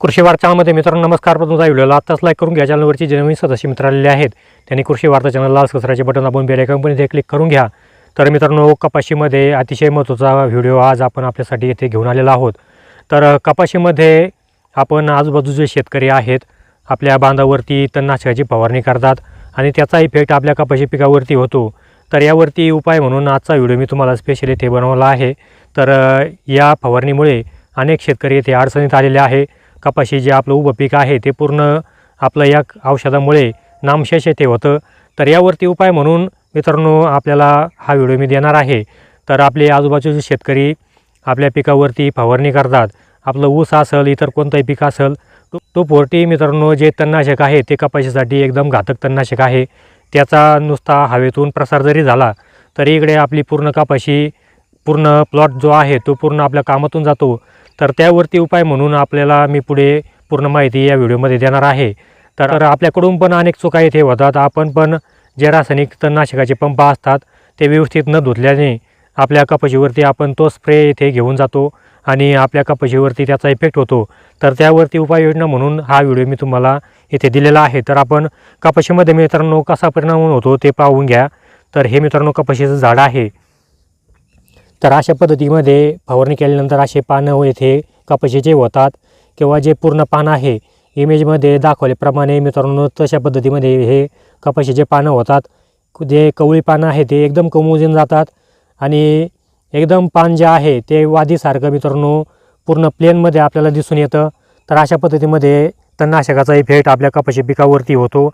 कृषी वार्तामध्ये मित्रांनो नमस्कार. पण तुमचा व्हिडिओला आत्ताच लाईक करून घ्या. चॅनलवरची जे नवीन सदस्य मित्र आलेले आहेत त्यांनी कृषी वार्ता चॅनल लाल बटन आपण बेल ते क्लिक करून घ्या. तर मित्रांनो कपाशीमध्ये अतिशय महत्त्वाचा व्हिडिओ आज आपण आपल्यासाठी येथे घेऊन आलेला आहोत. तर कपाशीमध्ये आपण आजूबाजूचे शेतकरी आहेत आपल्या बांधावरती तणनाशकाची फवारणी करतात आणि त्याचा इफेक्ट आपल्या कपाशी पिकावरती होतो. तर यावरती उपाय म्हणून आजचा व्हिडिओ मी तुम्हाला स्पेशल येथे बनवला आहे. तर या फवारणीमुळे अनेक शेतकरी येथे अडचणीत आलेले आहे. कपाशी जे आपलं उभं पीक आहे ते पूर्ण आपलं या औषधामुळे नामशेष येथे होतं. तर यावरती उपाय म्हणून मित्रांनो आपल्याला हा व्हिडिओ मी देणार आहे. तर आपले आजूबाजूचे शेतकरी आपल्या पिकावरती फवारणी करतात आपलं ऊस असेल इतर कोणतंही पीक असेल तो तो मित्रांनो जे तणनाशक आहे ते कपाशीसाठी एकदम घातक तणनाशक आहे. त्याचा नुसता हवेतून प्रसार जरी झाला तरी इकडे आपली पूर्ण कपाशी पूर्ण प्लॉट जो आहे तो पूर्ण आपल्या कामातून जातो. तर त्यावरती उपाय म्हणून आपल्याला मी पुढे पूर्ण माहिती या व्हिडिओमध्ये देणार आहे. तर आपल्याकडून पण अनेक चुका इथे होतात. आपण पण जे रासायनिक तणनाशकाचे पंप असतात ते व्यवस्थित न धुतल्याने आपल्या कपाशीवरती आपण तो स्प्रे इथे घेऊन जातो आणि आपल्या कपाशीवरती त्याचा इफेक्ट होतो. तर त्यावरती उपाययोजना म्हणून हा व्हिडिओ मी तुम्हाला इथे दिलेला आहे. तर आपण कपाशीमध्ये मित्रांनो कसा परिणाम होतो ते पाहून घ्या. तर हे मित्रांनो कपाशीचं झाड आहे. तर अशा पद्धतीमध्ये फवारणी केल्यानंतर असे पानं येथे कपाशीचे होतात किंवा जे पूर्ण पान आहे इमेजमध्ये दाखवल्याप्रमाणे मित्रांनो तशा पद्धतीमध्ये हे कपाशीचे पानं होतात जे कवळी पानं आहे ते एकदम कमवून जातात आणि एकदम पान जे आहे ते वादीसारखं मित्रांनो पूर्ण प्लेनमध्ये आपल्याला दिसून येतं. तर अशा पद्धतीमध्ये तणनाशकाचा इफेक्ट आपल्या कपाशी पिकावरती होतो.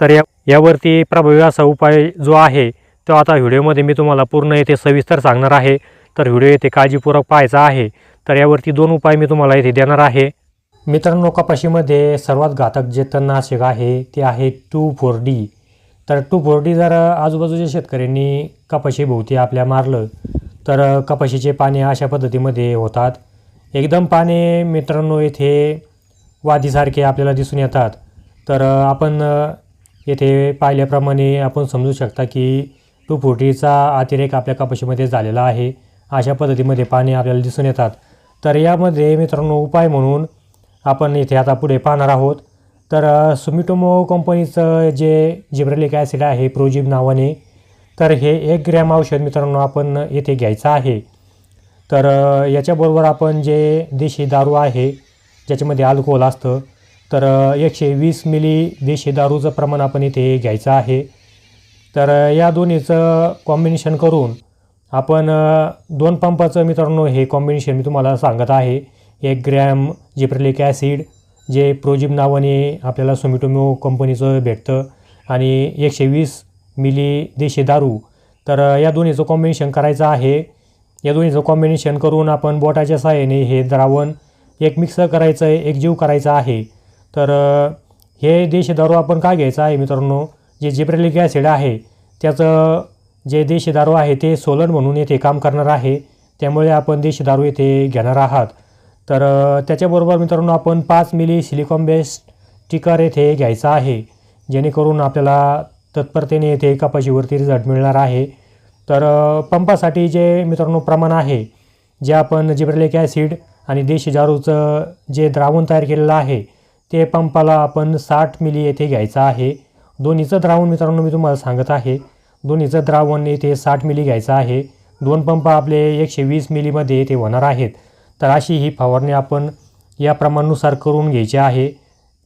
तर या यावरती प्रभावी असा उपाय जो आहे तर आता व्हिडिओमध्ये मी तुम्हाला पूर्ण येथे सविस्तर सांगणार आहे. तर व्हिडिओ येथे काळजीपूर्वक पाहायचा आहे. तर यावरती दोन उपाय मी तुम्हाला येथे देणार आहे. मित्रांनो कपाशीमध्ये सर्वात घातक जे तणनाशक आहे ते आहे टू फोर डी. तर टू फोर डी जर आजूबाजूच्या शेतकऱ्यांनी कपाशीभोवती आपल्या मारलं तर कपाशीचे पाने अशा पद्धतीमध्ये होतात. एकदम पाने मित्रांनो येथे वादीसारखे आपल्याला दिसून येतात. तर आपण येथे पाहिल्याप्रमाणे आपण समजू शकता की टू फोर्टीचा अतिरेक आपल्या कपाशीमध्ये झालेला आहे. अशा पद्धतीमध्ये पाणी आपल्याला दिसून येतात. तर यामध्ये मित्रांनो उपाय म्हणून आपण इथे आता पुढे पाहणार आहोत. तर सुमिटोमो कंपनीचं जे जिब्रेलिक ॲसिड आहे प्रोजिब नावाने तर हे एक ग्रॅम औषध मित्रांनो आपण येथे घ्यायचं आहे. तर याच्याबरोबर आपण जे देशी दारू आहे ज्याच्यामध्ये अल्कोहोल असतं तर एकशे वीस मिली देशी दारूचं प्रमाण आपण इथे घ्यायचं आहे. तर या दोन्हीचं कॉम्बिनेशन करून आपण दोन पंपाचं मित्रांनो हे कॉम्बिनेशन मी तुम्हाला सांगत आहे. एक ग्रॅम जिप्रेलिक ॲसिड जे प्रोजिब नावाने आपल्याला सोमिटोमो कंपनीचं भेटतं आणि एकशे वीस मिली देशी दारू. तर या दोन्हीचं कॉम्बिनेशन करायचं आहे. या दोन्हीचं कॉम्बिनेशन करून आपण बोटाच्या सहाय्याने हे द्रावण एक मिक्स करायचं आहे एक जीव करायचा आहे. तर हे देशी दारू आपण का घ्यायचं आहे मित्रांनो? जे जिब्रेलिक ॲसिड आहे त्याचं जे देशी दारू आहे ते सोलन म्हणून येथे काम करणार आहे. त्यामुळे आपण देशी दारू येथे घेणार आहात. तर त्याच्याबरोबर मित्रांनो आपण पाच मिली सिलिकॉन बेस्ड टिकर येथे घ्यायचा आहे. जेणेकरून आपल्याला तत्परतेने येथे कपाशीवरती रिझल्ट मिळणार आहे. तर पंपासाठी जे मित्रांनो प्रमाण आहे जे आपण जिब्रेलिक ॲसिड आणि देशी दारूचं जे द्रावण तयार केलेलं आहे ते पंपाला आपण साठ मिली येथे घ्यायचं आहे. दोन्हीचं द्रावण मित्रांनो मी तुम्हाला सांगत आहे. दोन्हीचं द्रावण येथे साठ मिली घ्यायचं आहे. दोन पंप आपले एकशे वीस मिलीमध्ये येथे होणार आहेत. तर अशी ही फवारणी आपण या प्रमाणानुसार करून घ्यायची आहे.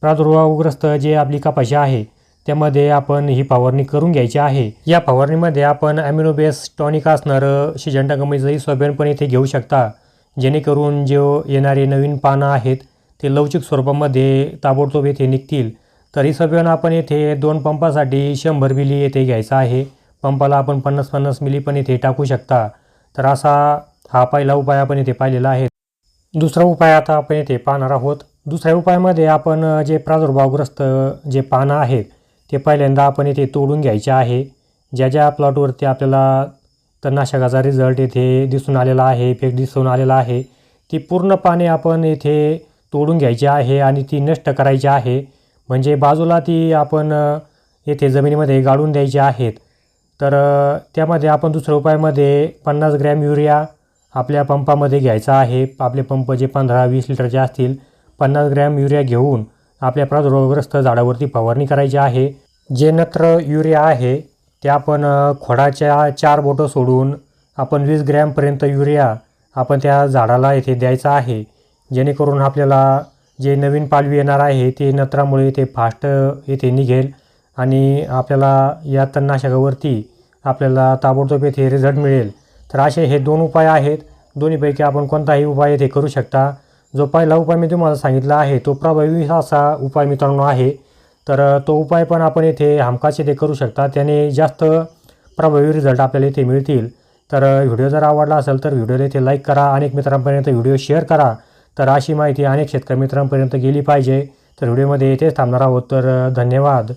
प्रादुर्भावग्रस्त जे आपली कपाशी आहे त्यामध्ये आपण ही फवारणी करून घ्यायची आहे. या फवारणीमध्ये आपण ॲमिनोबेस टॉनिक असणारं शिजंटा कंपनीचंही सोयाबीन पण इथे घेऊ शकता. जेणेकरून जो येणारे नवीन पानं आहेत ते लवचिक स्वरूपामध्ये ताबडतोब येथे निघतील. तर ही आपण येथे दोन पंपासाठी शंभर मिली येथे घ्यायचा आहे. पंपाला आपण पन्नास पन्नास मिली पण इथे टाकू शकता. तर असा हा पहिला उपाय आपण इथे पाहिलेला आहे. दुसरा उपाय आता आपण येथे पाहणार आहोत. दुसऱ्या उपायामध्ये आपण जे प्रादुर्भावग्रस्त जे पानं आहेत ते पहिल्यांदा आपण येथे तोडून घ्यायचे आहे. ज्या ज्या प्लॉटवरती आपल्याला तणनाशकाचा रिझल्ट येथे दिसून आलेला आहे इफेक्ट दिसून आलेला आहे ती पूर्ण पाने आपण येथे तोडून घ्यायची आहे आणि ती नष्ट करायची आहे. म्हणजे बाजूला ती आपण येथे जमिनीमध्ये गाडून द्यायची आहेत. तर त्यामध्ये आपण दुसऱ्या उपायामध्ये पन्नास ग्रॅम युरिया आपल्या पंपामध्ये घ्यायचा आहे. आपले पंप जे पंधरा वीस लिटरचे असतील पन्नास ग्रॅम युरिया घेऊन आपल्या प्रादुर्भावग्रस्त झाडावरती फवारणी करायची आहे. जे नत्र युरिया आहे ते आपण खोडाच्या चार बोटं सोडून आपण वीस ग्रॅमपर्यंत युरिया आपण त्या झाडाला येथे द्यायचा आहे. जेणेकरून आपल्याला जे नवीन पालवी येणार आहे ते नत्रामुळे ते फास्ट येथे निघेल. आणि आपल्याला या तणनाशकावरती आपल्याला ताबडतोब येथे रिझल्ट मिळेल. तर असे हे दोन उपाय आहेत. दोन्हीपैकी आपण कोणताही उपाय येथे करू शकता. जो पहिला उपाय मी तुम्हाला सांगितला आहे तो प्रभावी असा उपाय मित्रांनो आहे. तर तो उपाय पण आपण येथे हमखास येथे करू शकता. त्याने जास्त प्रभावी रिझल्ट आपल्याला इथे मिळतील. तर व्हिडिओ जर आवडला असेल तर व्हिडिओला येथे लाईक करा. अनेक मित्रांपर्यंत व्हिडिओ शेअर करा. तर अशी माहिती अनेक शेतकरी मित्रांपर्यंत गेली पाहिजे. तर व्हिडिओमध्ये येथेच थांबणार आहोत. तर धन्यवाद.